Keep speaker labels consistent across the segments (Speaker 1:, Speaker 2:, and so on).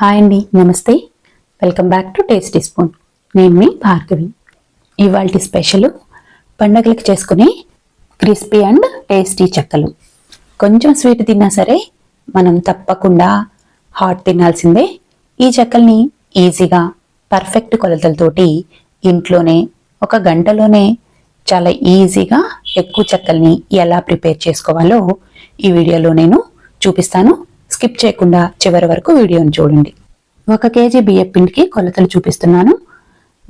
Speaker 1: Hi అండి నమస్తే. Welcome back to tasty spoon. నేను మీ భార్గవి. ఇవాళ స్పెషల్ పండగలకు చేసుకునే క్రిస్పీ అండ్ టేస్టీ చెక్కలు. కొంచెం స్వీట్ తిన్నా సరే మనం తప్పకుండా హాట్ తినాల్సిందే. ఈ చెక్కల్ని ఈజీగా పర్ఫెక్ట్ కొలతలతోటి ఇంట్లోనే ఒక గంటలోనే చాలా ఈజీగా ఎక్కువ చెక్కల్ని ఎలా ప్రిపేర్ చేసుకోవాలో ఈ వీడియోలో నేను చూపిస్తాను. స్కిప్ చేయకుండా చివరి వరకు వీడియోని చూడండి. ఒక కేజీ బియ్యం పిండికి కొలతలు చూపిస్తున్నాను.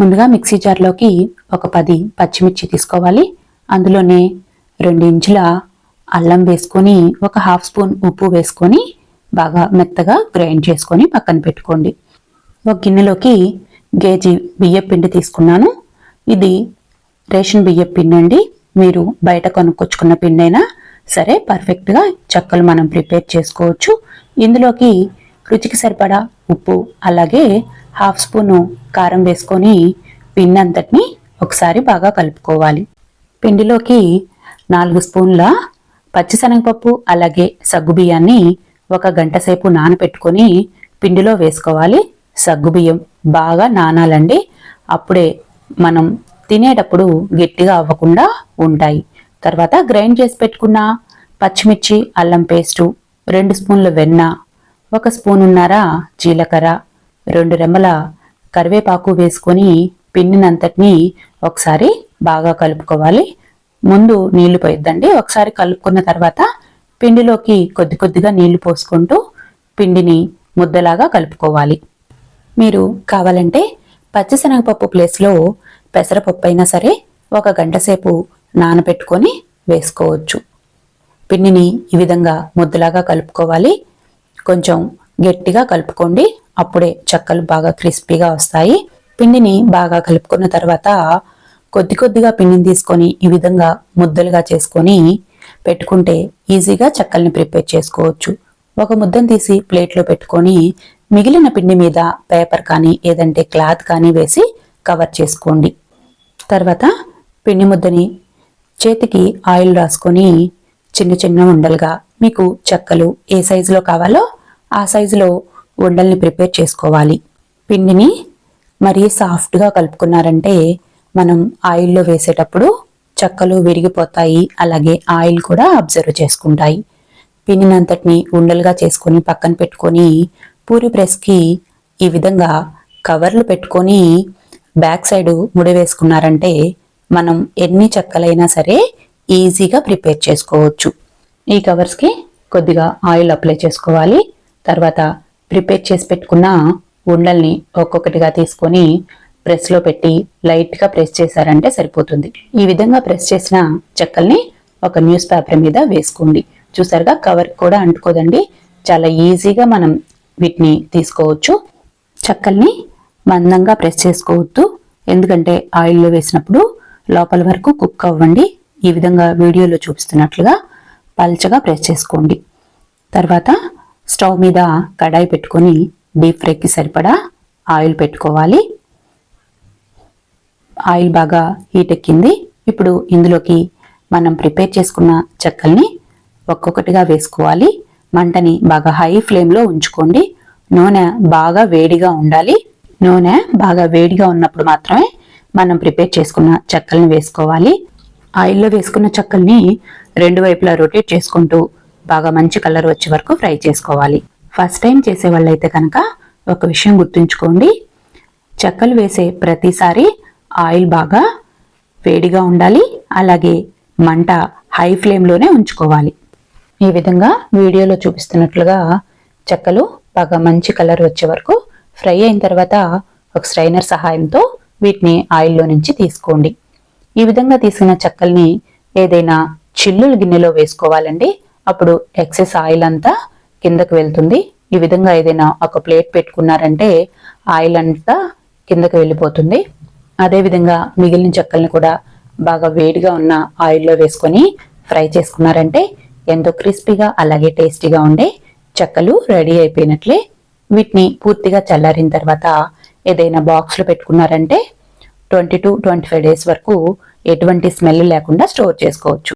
Speaker 1: ముందుగా మిక్సీ జార్లోకి ఒక పది పచ్చిమిర్చి తీసుకోవాలి. అందులోనే రెండు ఇంచుల అల్లం వేసుకొని ఒక హాఫ్ స్పూన్ ఉప్పు వేసుకొని బాగా మెత్తగా గ్రైండ్ చేసుకొని పక్కన పెట్టుకోండి. ఒక గిన్నెలోకి కేజీ బియ్యం పిండి తీసుకున్నాను. ఇది రేషన్ బియ్యం పిండి అండి మీరు బయట కొనుక్కొచ్చుకున్న పిండైనా సరే పర్ఫెక్ట్గా చెక్కలు మనం ప్రిపేర్ చేసుకోవచ్చు. ఇందులోకి రుచికి సరిపడా ఉప్పు అలాగే హాఫ్ స్పూను కారం వేసుకొని పిండి అంతటిని ఒకసారి బాగా కలుపుకోవాలి. పిండిలోకి నాలుగు స్పూన్ల పచ్చిశనగపప్పు అలాగే సగ్గుబియ్యాన్ని ఒక గంట సేపు నానబెట్టుకొని పిండిలో వేసుకోవాలి. సగ్గుబియ్యం బాగా నానాలండి. అప్పుడే మనం తినేటప్పుడు గట్టిగా అవ్వకుండా ఉంటాయి. తర్వాత గ్రైండ్ చేసి పెట్టుకున్న పచ్చిమిర్చి అల్లం పేస్టు రెండు స్పూన్ల వెన్న ఒక స్పూన్ ఉన్నార జీలకర్ర రెండు రెమ్మల కరివేపాకు వేసుకొని పిండినంతటిని ఒకసారి బాగా కలుపుకోవాలి. ముందు నీళ్ళు పోయిద్దండి. ఒకసారి కలుపుకున్న తర్వాత పిండిలోకి కొద్ది కొద్దిగా నీళ్ళు పోసుకుంటూ పిండిని ముద్దలాగా కలుపుకోవాలి. మీరు కావాలంటే పచ్చిశనగపప్పు ప్లేస్లో పెసరపప్పు అయినా సరే ఒక గంట సేపు నానబెట్టుకొని వేసుకోవచ్చు. పిండిని ఈ విధంగా ముద్దలాగా కలుపుకోవాలి. కొంచెం గట్టిగా కలుపుకోండి. అప్పుడే చెక్కలు బాగా క్రిస్పీగా వస్తాయి. పిండిని బాగా కలుపుకున్న తర్వాత కొద్ది కొద్దిగా పిండిని తీసుకొని ఈ విధంగా ముద్దలుగా చేసుకొని పెట్టుకుంటే ఈజీగా చెక్కల్ని ప్రిపేర్ చేసుకోవచ్చు. ఒక ముద్దను తీసి ప్లేట్లో పెట్టుకొని మిగిలిన పిండి మీద పేపర్ కానీ ఏదంటే క్లాత్ కానీ వేసి కవర్ చేసుకోండి. తర్వాత పిండి ముద్దని చేతికి ఆయిల్ రాసుకొని చిన్న చిన్న ఉండలుగా మీకు చెక్కలు ఏ సైజులో కావాలో ఆ సైజులో ఉండల్ని ప్రిపేర్ చేసుకోవాలి. పిండిని మరీ సాఫ్ట్గా కలుపుకున్నారంటే మనం ఆయిల్లో వేసేటప్పుడు చెక్కలు విరిగిపోతాయి అలాగే ఆయిల్ కూడా అబ్జర్వ్ చేసుకుంటాయి. పిండినంతటిని ఉండలుగా చేసుకొని పక్కన పెట్టుకొని పూరి ప్రెస్కి ఈ విధంగా కవర్లు పెట్టుకొని బ్యాక్ సైడ్ ముడి వేసుకున్నారంటే మనం ఎన్ని చెక్కలైనా సరే ఈజీగా ప్రిపేర్ చేసుకోవచ్చు. ఈ కవర్స్కి కొద్దిగా ఆయిల్ అప్లై చేసుకోవాలి. తర్వాత ప్రిపేర్ చేసి పెట్టుకున్న ఉండల్ని ఒక్కొక్కటిగా తీసుకొని ప్రెస్లో పెట్టి లైట్గా ప్రెస్ చేశారంటే సరిపోతుంది. ఈ విధంగా ప్రెస్ చేసిన చెక్కల్ని ఒక న్యూస్ పేపర్ మీద వేసుకోండి. చూసారుగా కవర్ కూడా అంటుకోదండి. చాలా ఈజీగా మనం వీటిని తీసుకోవచ్చు. చెక్కల్ని మందంగా ప్రెస్ చేసుకోవద్దు. ఎందుకంటే ఆయిల్లో వేసినప్పుడు లోపల వరకు కుక్ అవ్వండి. ఈ విధంగా వీడియోలో చూపిస్తున్నట్లుగా పల్చగా ప్రెస్ చేసుకోండి. తర్వాత స్టవ్ మీద కడాయి పెట్టుకొని డీప్ ఫ్రైకి సరిపడా ఆయిల్ పెట్టుకోవాలి. ఆయిల్ బాగా హీట్ ఎక్కింది. ఇప్పుడు ఇందులోకి మనం ప్రిపేర్ చేసుకున్న చెక్కల్ని ఒక్కొక్కటిగా వేసుకోవాలి. మంటని బాగా హై ఫ్లేమ్లో ఉంచుకోండి. నూనె బాగా వేడిగా ఉండాలి. నూనె బాగా వేడిగా ఉన్నప్పుడు మాత్రమే మనం ప్రిపేర్ చేసుకున్న చెక్కల్ని వేసుకోవాలి. ఆయిల్లో వేసుకున్న చెక్కల్ని రెండు వైపులా రొటేట్ చేసుకుంటూ బాగా మంచి కలర్ వచ్చే వరకు ఫ్రై చేసుకోవాలి. ఫస్ట్ టైం చేసే వాళ్ళైతే కనుక ఒక విషయం గుర్తుంచుకోండి. చెక్కలు వేసే ప్రతిసారి ఆయిల్ బాగా వేడిగా ఉండాలి. అలాగే మంట హై ఫ్లేమ్లోనే ఉంచుకోవాలి. ఈ విధంగా వీడియోలో చూపిస్తున్నట్లుగా చెక్కలు బాగా మంచి కలర్ వచ్చే వరకు ఫ్రై అయిన తర్వాత ఒక స్ట్రైనర్ సహాయంతో వీటిని ఆయిల్లో నుంచి తీసుకోండి. ఈ విధంగా తీసిన చెక్కల్ని ఏదైనా చిల్లుల గిన్నెలో వేసుకోవాలండి. అప్పుడు ఎక్సెస్ ఆయిల్ అంతా కిందకు వెళ్తుంది. ఈ విధంగా ఏదైనా ఒక ప్లేట్ పెట్టుకున్నారంటే ఆయిల్ అంతా కిందకు వెళ్ళిపోతుంది. అదేవిధంగా మిగిలిన చెక్కల్ని కూడా బాగా వేడిగా ఉన్న ఆయిల్లో వేసుకొని ఫ్రై చేసుకున్నారంటే ఎంతో క్రిస్పీగా అలాగే టేస్టీగా ఉండే చెక్కలు రెడీ అయిపోయినట్లే. వీటిని పూర్తిగా చల్లారిన తర్వాత ఏదైనా బాక్స్లో పెట్టుకున్నారంటే twenty two twenty five days వరకు ఎటువంటి స్మెల్ లేకుండా స్టోర్ చేసుకోవచ్చు.